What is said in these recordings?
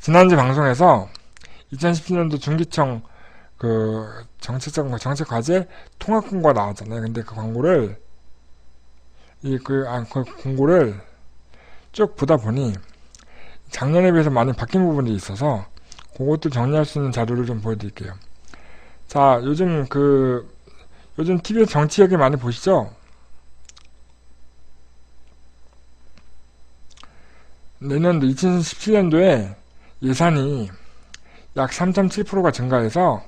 지난주 방송에서 2017년도 중기청 그 정책적 정책 과제 통합 공고가 나왔잖아요. 근데 그 광고를 이그 아, 그 공고를 쭉 보다 보니 작년에 비해서 많이 바뀐 부분이 있어서 그것도 정리할 수 있는 자료를 좀 보여드릴게요. 자, 요즘 그 요즘 TV에서 정치 얘기 많이 보시죠? 내년도 2017년도에 예산이 약 3.7%가 증가해서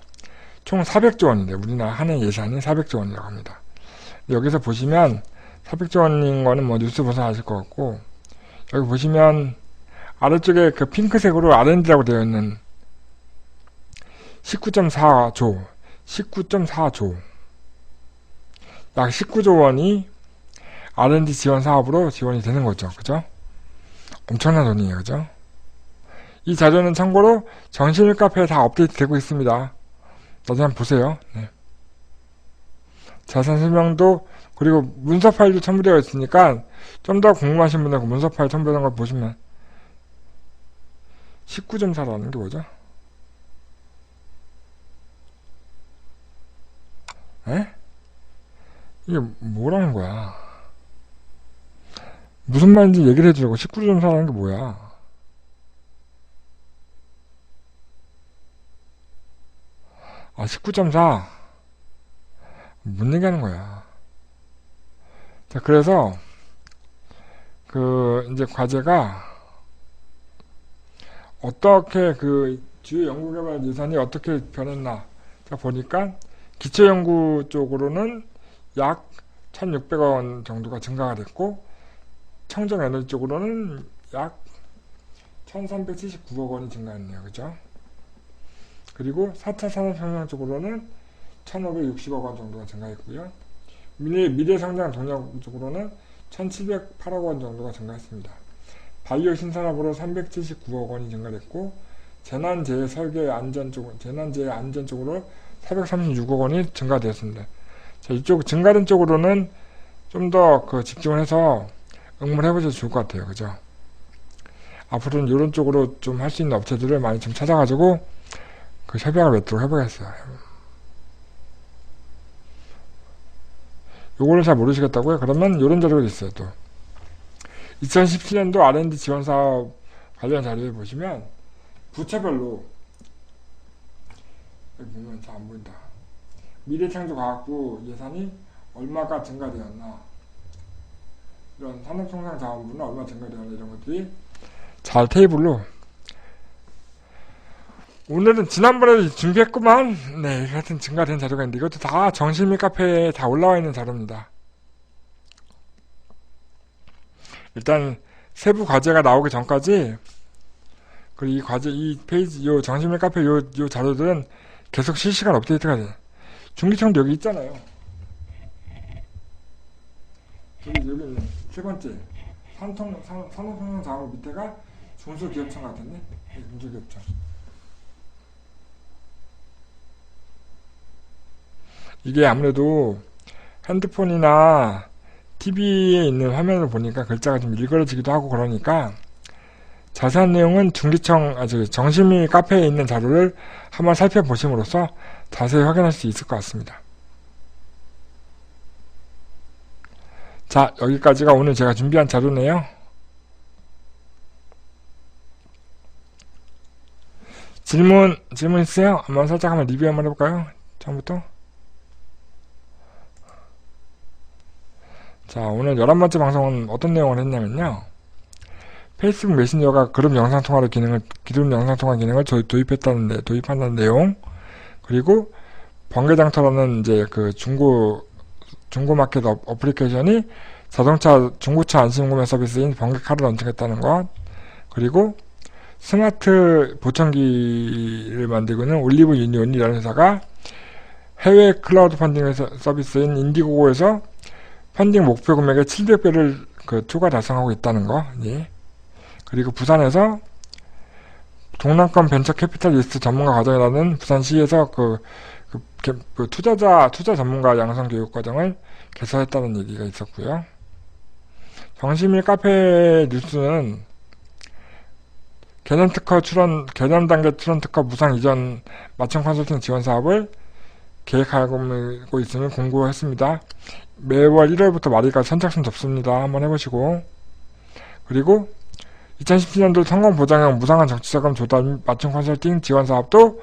총 400조 원인데 우리나라 한 해 예산이 400조 원이라고 합니다. 여기서 보시면 400조 원인 거는 뭐 뉴스 보서 아실 것 같고 여기 보시면 아래쪽에 그 핑크색으로 R&D라고 되어 있는 19.4조 19.4조 약 19조 원이 R&D 지원 사업으로 지원이 되는 거죠. 그죠? 엄청난 돈이에요. 그죠? 이 자료는 참고로 정신일 카페에 다 업데이트 되고 있습니다. 나중에 한번 보세요. 네. 자세한 설명도 그리고 문서 파일도 첨부되어 있으니까 좀 더 궁금하신 분들 그 문서 파일 첨부된 걸 보시면 19.4라는 게 뭐죠? 에? 이게 뭐라는 거야? 무슨 말인지 얘기를 해주려고 19.4라는 게 뭐야? 아, 19.4. 뭔 얘기하는 거야? 자, 그래서, 그, 이제 과제가, 어떻게 그, 주요 연구개발 예산이 어떻게 변했나. 자, 보니까, 기초연구 쪽으로는 약 1,600원 정도가 증가가 됐고, 청정에너지 쪽으로는 약 1,379억 원이 증가했네요. 그죠? 그리고 4차 산업혁명 쪽으로는 1,560억 원 정도가 증가했고요. 미래, 미래성장 동력 쪽으로는 1,708억 원 정도가 증가했습니다. 바이오 신산업으로 379억 원이 증가됐고 재난재해 설계 안전 쪽, 재난재해 안전 쪽으로 436억 원이 증가되었습니다. 자, 이쪽 증가된 쪽으로는 좀 더 그 집중을 해서 응모를 해보셔도 좋을 것 같아요. 그죠? 앞으로는 이런 쪽으로 좀 할 수 있는 업체들을 많이 좀 찾아가지고 그 협약을 맺도록 해보겠어요. 요거를 잘 모르시겠다고요? 그러면 이런 자료가 있어요, 또. 2017년도 R&D 지원 사업 관련 자료에 보시면 부처별로 여기 보면 잘 안 보인다. 미래창조과학부 예산이 얼마가 증가되었나 이런 산업통상자원부는 얼마 증가되었나 이런 것들이 잘 테이블로 오늘은 지난번에도 준비했구만. 네, 하여튼 증가된 자료가 있는데 이것도 다 정신미 카페에 다 올라와 있는 자료입니다. 일단 세부 과제가 나오기 전까지 그리고 이 과제 이 페이지 요 정신미 카페 요, 요 자료들은 계속 실시간 업데이트가 돼. 중기청도 여기 있잖아요. 여기 여기 세 번째 산통 산업통상 자원 밑에가 중소기업청 같은데 네, 중소기업청. 이게 아무래도 핸드폰이나 TV에 있는 화면을 보니까 글자가 좀 일그러지기도 하고 그러니까 자세한 내용은 중기청, 아주 정심이 카페에 있는 자료를 한번 살펴보심으로써 자세히 확인할 수 있을 것 같습니다. 자, 여기까지가 오늘 제가 준비한 자료네요. 질문, 질문 있어요? 한번 살짝 한번 리뷰 한번 해볼까요? 처음부터? 자, 오늘 11번째 방송은 어떤 내용을 했냐면요. 페이스북 메신저가 그룹 영상통화를 기능을, 그룹 영상통화 기능을 도입했다는, 데, 도입한다는 내용, 그리고 번개장터라는 이제 그 중고, 중고 마켓 어, 어플리케이션이 자동차, 중고차 안심구매 서비스인 번개카를 런칭했다는 것, 그리고 스마트 보청기를 만들고 있는 올리브 유니온이라는 회사가 해외 클라우드 펀딩 서비스인 인디고고에서 펀딩 목표 금액의 700배를 그 추가 달성하고 있다는 거. 예. 그리고 부산에서 동남권 벤처 캐피탈 리스트 전문가 과정이라는 부산시에서 그, 그, 그 투자자 투자 전문가 양성 교육 과정을 개설했다는 얘기가 있었고요. 정시밀 카페 뉴스는 개념 특허 출원, 개념 단계 출원 특허 무상 이전 맞춤 컨설팅 지원 사업을 계획하고 있음을 공고했습니다. 매월 1월부터 말일까지 선착순 접습니다. 한번 해보시고. 그리고 2017년도 성공 보장형 무상한 정치자금 조달 맞춤 컨설팅 지원 사업도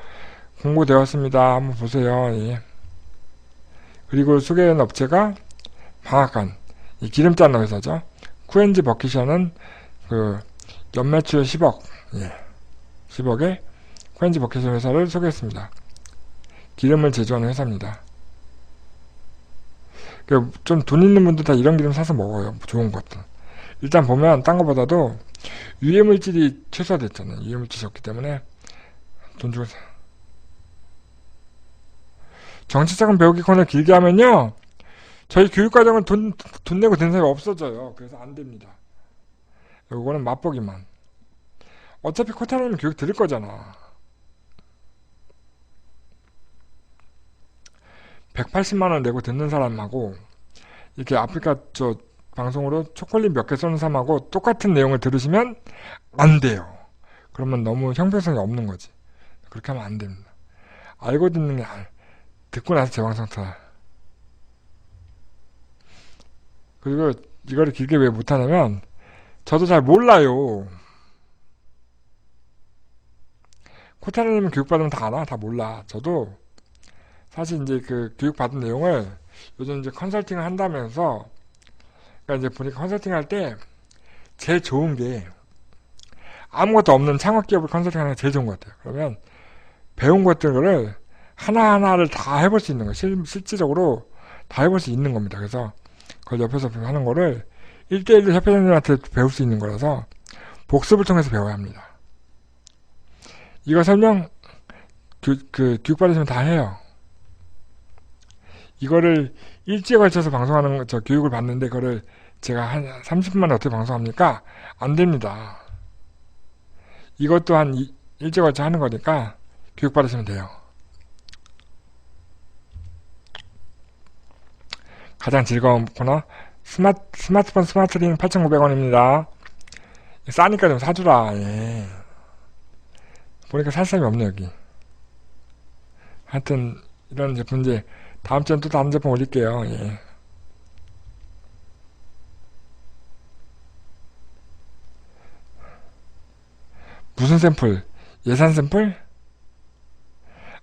공고되었습니다. 한번 보세요. 예. 그리고 소개한 업체가 방앗간 이 기름 짜는 회사죠. 쿠엔지 버킷이라는 그 연매출 10억, 예. 10억에 쿠엔지 버킷 회사를 소개했습니다. 기름을 제조하는 회사입니다. 그좀돈 있는 분들 다 이런 기름 사서 먹어요. 좋은 것도. 일단 보면 딴 것보다도 유해물질이 최소화됐잖아요. 유해물질이 적기 때문에 돈 주고 사. 정치자금 배우기 코너 길게 하면요. 저희 교육과정은 돈, 돈 내고 된 사람이 없어져요. 그래서 안 됩니다. 요거는 맛보기만. 어차피 코타라면 교육 들을 거잖아. 180만 원 내고 듣는 사람하고, 이렇게 아프리카 저 방송으로 초콜릿 몇 개 쏘는 사람하고 똑같은 내용을 들으시면 안 돼요. 그러면 너무 형평성이 없는 거지. 그렇게 하면 안 됩니다. 알고 듣는 게, 알, 듣고 나서 재방송 타. 그리고 이거를 길게 왜 못하냐면, 저도 잘 몰라요. 코타르님 교육받으면 다 알아? 다 몰라. 저도 사실 이제 그 교육받은 내용을 요즘 이제 컨설팅을 한다면서 그러니까 이제 보니까 컨설팅 할 때 제일 좋은 게 아무것도 없는 창업 기업을 컨설팅 하는 게 제일 좋은 것 같아요. 그러면 배운 것들을 하나하나를 다 해볼 수 있는 거, 실, 실질적으로 다 해볼 수 있는 겁니다. 그래서 그걸 옆에서 하는 거를 1대1로 협회장님한테 배울 수 있는 거라서 복습을 통해서 배워야 합니다. 이거 설명 교, 그 교육받으시면 다 해요. 이거를 일주에 걸쳐서 방송하는 저 교육을 받는데 그거를 제가 한 30분만 어떻게 방송합니까? 안 됩니다. 이것도 한 이, 일주에 걸쳐 하는 거니까 교육 받으시면 돼요. 가장 즐거운 코너 스마, 스마트폰 스마트링 8,900원입니다. 싸니까 좀 사주라. 예. 보니까 살 사람이 없네 여기. 하여튼 이런 제품 이제 다음 주엔 또 다른 제품 올릴게요. 예. 무슨 샘플? 예산 샘플?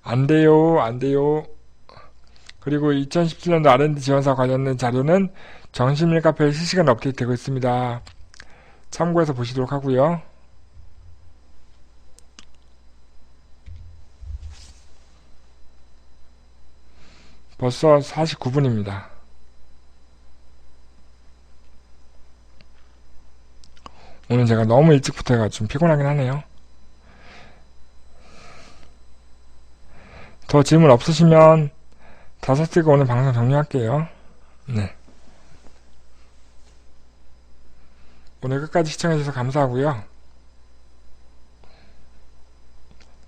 안 돼요, 안 돼요. 그리고 2017년도 R&D 지원사 관련된 자료는 정신밀 카페에 실시간 업데이트되고 있습니다. 참고해서 보시도록 하고요. 벌써 49분입니다. 오늘 제가 너무 일찍부터 해가 좀 피곤하긴 하네요. 더 질문 없으시면 다섯 시가 오늘 방송 정리할게요. 네. 오늘 끝까지 시청해주셔서 감사하고요.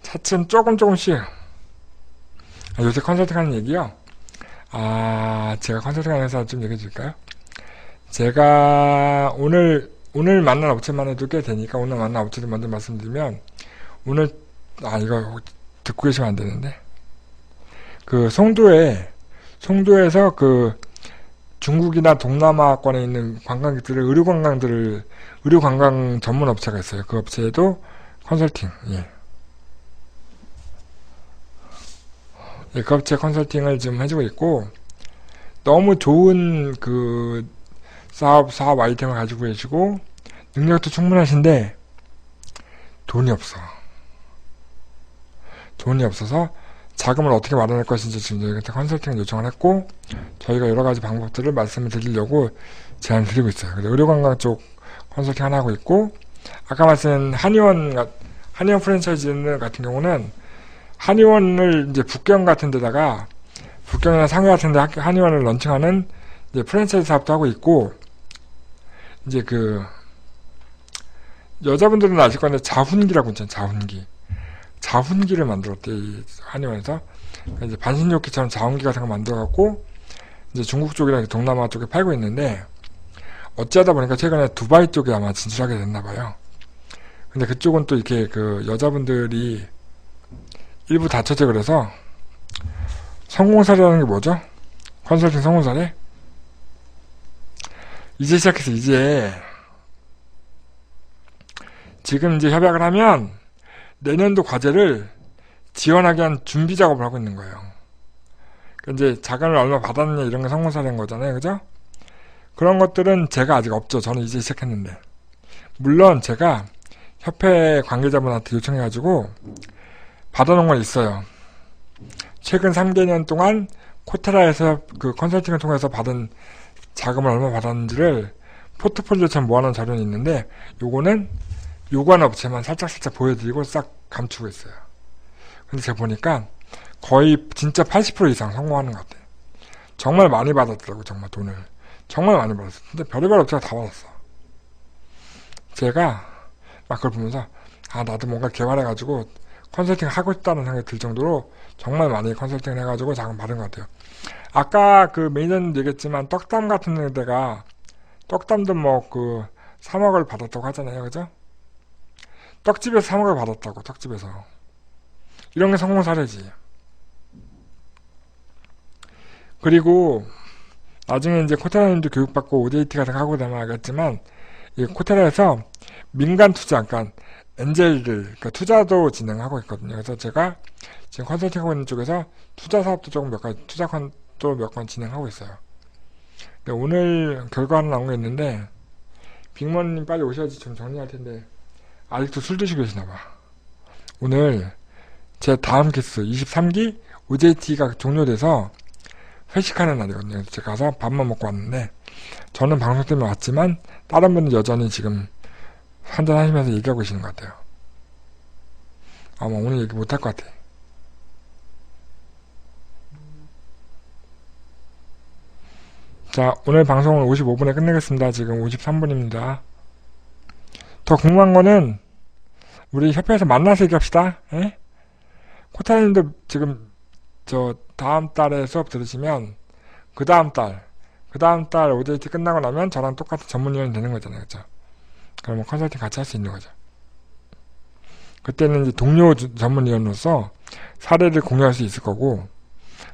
차츰 조금 조금씩 아, 요새 컨설팅 하는 얘기요. 아, 제가 컨설팅 회사 좀 얘기해 줄까요? 제가 오늘, 오늘 만난 업체만 해도 꽤 되니까 오늘 만난 업체를 먼저 말씀드리면, 오늘, 아, 이거 듣고 계시면 안 되는데. 그 송도에, 송도에서 그 중국이나 동남아권에 있는 관광객들을, 의료 관광들을, 의료 관광 전문 업체가 있어요. 그 업체에도 컨설팅, 예. 예, 그 업체 컨설팅을 좀 해주고 있고 너무 좋은 그 사업 사업 아이템을 가지고 계시고 능력도 충분하신데 돈이 없어. 돈이 없어서 자금을 어떻게 마련할 것인지 지금 저희한테 컨설팅을 요청을 했고 저희가 여러 가지 방법들을 말씀을 드리려고 제안을 드리고 있어요. 그래서 의료관광 쪽 컨설팅 하나 하고 있고 아까 말씀한 한의원 한의원 프랜차이즈 같은 경우는 한의원을 이제 북경 같은 데다가 북경이나 상해 같은 데 한의원을 런칭하는 이제 프랜차이즈 사업도 하고 있고 이제 그 여자분들은 아실 건데 자훈기라고 있잖아요. 자훈기. 자훈기를 만들었대 이 한의원에서 그러니까 이제 반신욕기처럼 자훈기 같은 거 만들어갖고 이제 중국 쪽이나 동남아 쪽에 팔고 있는데 어찌하다 보니까 최근에 두바이 쪽에 아마 진출하게 됐나 봐요. 근데 그쪽은 또 이렇게 그 여자분들이 일부 다처제 그래서 성공사례라는 게 뭐죠? 컨설팅 성공사례? 이제 시작해서 이제 지금 이제 협약을 하면 내년도 과제를 지원하기 위한 준비 작업을 하고 있는 거예요. 그러니까 이제 자금을 얼마 받았느냐 이런 게 성공사례인 거잖아요. 그죠? 그런 것들은 제가 아직 없죠. 저는 이제 시작했는데. 물론 제가 협회 관계자분한테 요청해가지고 받아놓은 건 있어요. 최근 3개년 동안 코테라에서 그 컨설팅을 통해서 받은 자금을 얼마 받았는지를 포트폴리오처럼 모아놓은 자료는 있는데 요거는 요구하는 업체만 살짝살짝 보여드리고 싹 감추고 있어요. 근데 제가 보니까 거의 진짜 80% 이상 성공하는 것 같아요. 정말 많이 받았더라고 정말 돈을. 정말 많이 받았어. 근데 별의별 업체가 다 받았어. 제가 막 그걸 보면서 아 나도 뭔가 개발해가지고 컨설팅 하고 싶다는 생각이 들 정도로 정말 많이 컨설팅을 해가지고 자금 받은 것 같아요. 아까 그 매니저님 얘기했지만 떡담 같은 데가 떡담도 뭐 그 3억을 받았다고 하잖아요. 그죠? 떡집에서 3억을 받았다고 떡집에서 이런 게 성공 사례지. 그리고 나중에 이제 코테라님도 교육받고 OJT 같은 거 하고 되면 알겠지만 이 코테라에서 민간 투자, 그러니까 엔젤들, 그러니까 투자도 진행하고 있거든요. 그래서 제가 지금 컨설팅하고 있는 쪽에서 투자 사업도 조금 몇 가지, 투자 컨도 몇 건 진행하고 있어요. 오늘 결과 하나 나온 게 있는데 빅먼님 빨리 오셔야지 좀 정리할 텐데 아직도 술 드시고 계시나 봐. 오늘 제 다음 기스 23기 OJT가 종료돼서 회식하는 날이거든요. 제가 가서 밥만 먹고 왔는데 저는 방송 때문에 왔지만 다른 분은 여전히 지금 한잔 하시면서 얘기하고 계시는 것 같아요. 아마 오늘 얘기 못할 것 같아. 자, 오늘 방송은 55분에 끝내겠습니다. 지금 53분입니다. 더 궁금한 거는 우리 협회에서 만나서 얘기합시다. 예? 코타님도 지금 저 다음 달에 수업 들으시면 그 다음 달, 그 다음 달 OJT 끝나고 나면 저랑 똑같은 전문위원이 되는 거잖아요. 그죠? 그러면 컨설팅 같이 할 수 있는 거죠. 그때는 이제 동료 주- 전문위원으로서 사례를 공유할 수 있을 거고,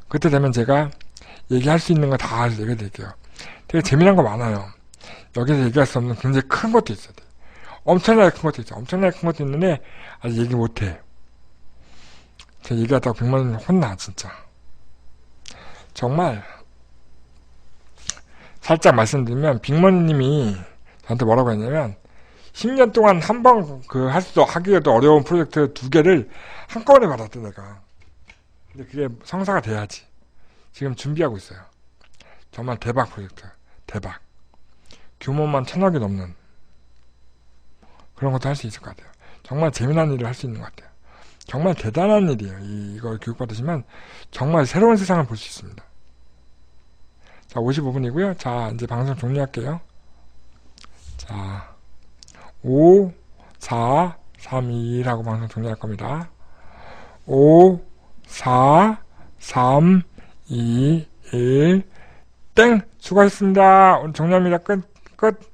그때 되면 제가 얘기할 수 있는 거 다 얘기해 드릴게요. 되게 재미난 거 많아요. 여기서 얘기할 수 없는 굉장히 큰 것도 있어요. 엄청나게 큰 것도 있어요. 엄청나게 큰 것도 있는데, 아직 얘기 못 해. 제가 얘기하다가 백만 원 혼나, 진짜. 정말, 살짝 말씀드리면, 빅머니님이 저한테 뭐라고 했냐면, 10년 동안 한 번 그 할 수도 하기에도 어려운 프로젝트 두 개를 한꺼번에 받았대 내가. 근데 그게 성사가 돼야지. 지금 준비하고 있어요. 정말 대박 프로젝트. 대박. 규모만 천억이 넘는 그런 것도 할 수 있을 것 같아요. 정말 재미난 일을 할 수 있는 것 같아요. 정말 대단한 일이에요. 이, 이걸 교육받으시면 정말 새로운 세상을 볼 수 있습니다. 자, 55분이고요. 자, 이제 방송 종료할게요. 자, 5, 4, 3, 2라고 방송 종료할 겁니다. 5, 4, 3, 2, 1, 땡! 수고하셨습니다. 오늘 종료합니다. 끝, 끝.